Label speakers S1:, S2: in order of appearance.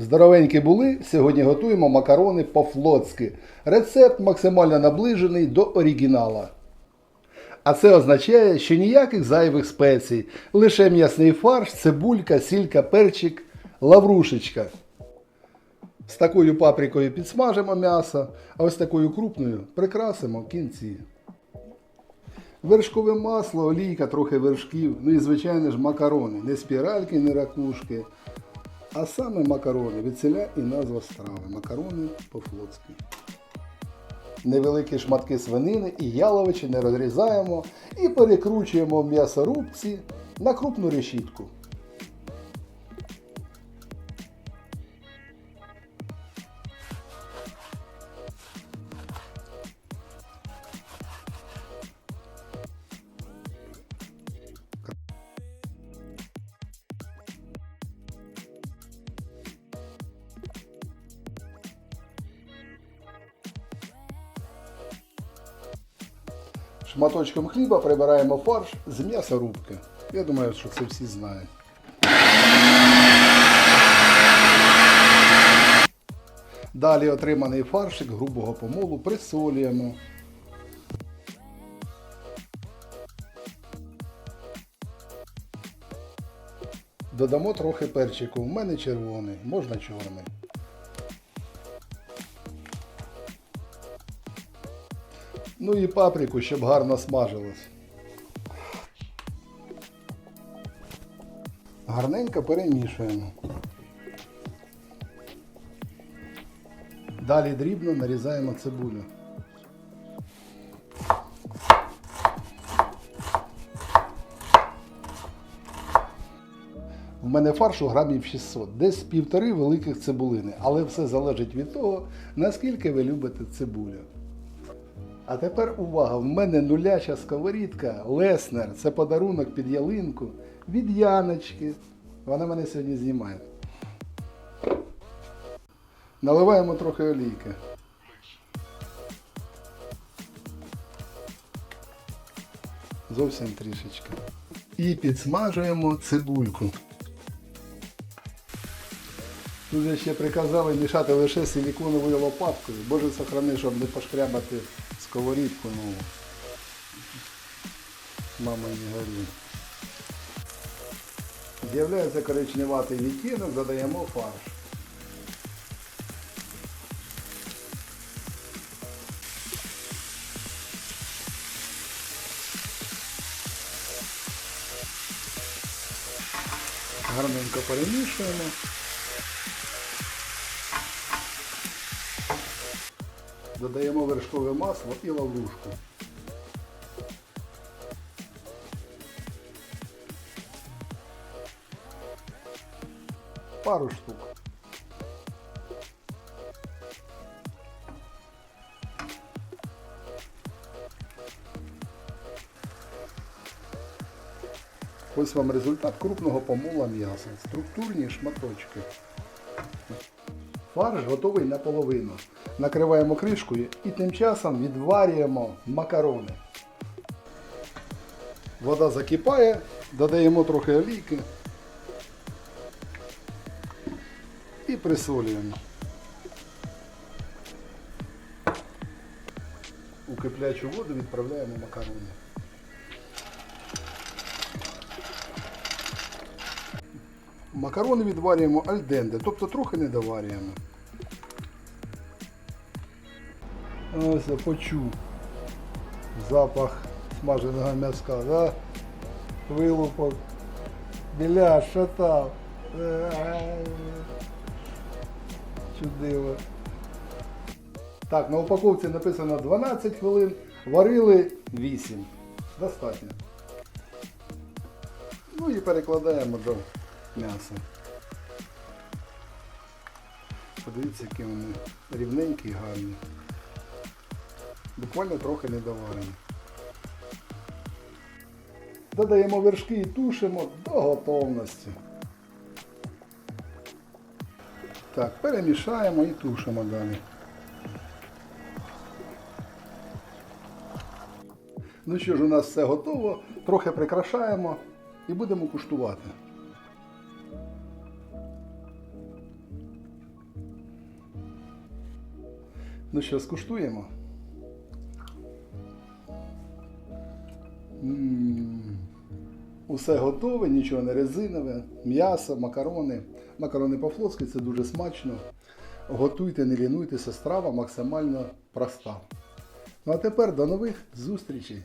S1: Здоровенькі були, сьогодні готуємо макарони по-флотськи. Рецепт максимально наближений до оригінала. А це означає, що ніяких зайвих спецій, лише м'ясний фарш, цибулька, сілька, перчик, лаврушечка. З такою паприкою підсмажимо м'ясо, а ось такою крупною прикрасимо в кінці. Вершкове масло, олійка, трохи вершків, ну і звичайно ж макарони. Не спіральки, не ракушки, а саме макарони. Від і назва страви. Макарони по-флотськи. Невеликі шматки свинини і яловичі не розрізаємо і перекручуємо в м'ясорубці на крупну решітку. Шматочком хліба прибираємо фарш з м'ясорубки. Я думаю, що це всі знають. Далі отриманий фаршик грубого помолу присолюємо. Додамо трохи перчику. У мене червоний, можна чорний. Ну і паприку, щоб гарно смажилось. Гарненько перемішуємо. Далі дрібно нарізаємо цибулю. В мене фаршу грамів 600, десь півтори великих цибулини, але все залежить від того, наскільки ви любите цибулю. А тепер увага! В мене нуляча сковорідка Леснер. Це подарунок під ялинку від Яночки. Вона мене сьогодні знімає. Наливаємо трохи олійки. Зовсім трішечки. І підсмажуємо цибульку. Тут ще приказали мішати лише силіконовою лопаткою. Боже сохрани, щоб не пошкрябати сковорідку нову. Мама не горі. З'являється коричневатий відтінок, додаємо фарш. Гарненько перемішуємо. Додаємо вершкове масло і лаврушку. Пару штук. Ось вам результат крупного помола м'яса. Структурні шматочки. Фарш готовий наполовину. Накриваємо кришкою і тим часом відварюємо макарони. Вода закипає, додаємо трохи олійки і присолюємо. У киплячу воду відправляємо макарони. Макарони відварюємо альденде, тобто трохи не доварюємо. Ось почув запах смаженого м'яска, да? Вилупок. Біля, що там? Е, Чудиво. Так, на упаковці написано 12 хвилин, варили 8. Достатньо. Ну і перекладаємо до м'яса. Подивіться, які вони рівненькі і гарні. Буквально трохи недоварені. Додаємо вершки і тушимо до готовності. Так, перемішаємо і тушимо далі. Ну що ж, у нас все готово. Трохи прикрашаємо і будемо куштувати. Ну що, скуштуємо? Усе готове, нічого не резинове, м'ясо, макарони. Макарони по-флотськи це дуже смачно. Готуйте, не лінуйтеся, страва максимально проста. Ну а тепер до нових зустрічей!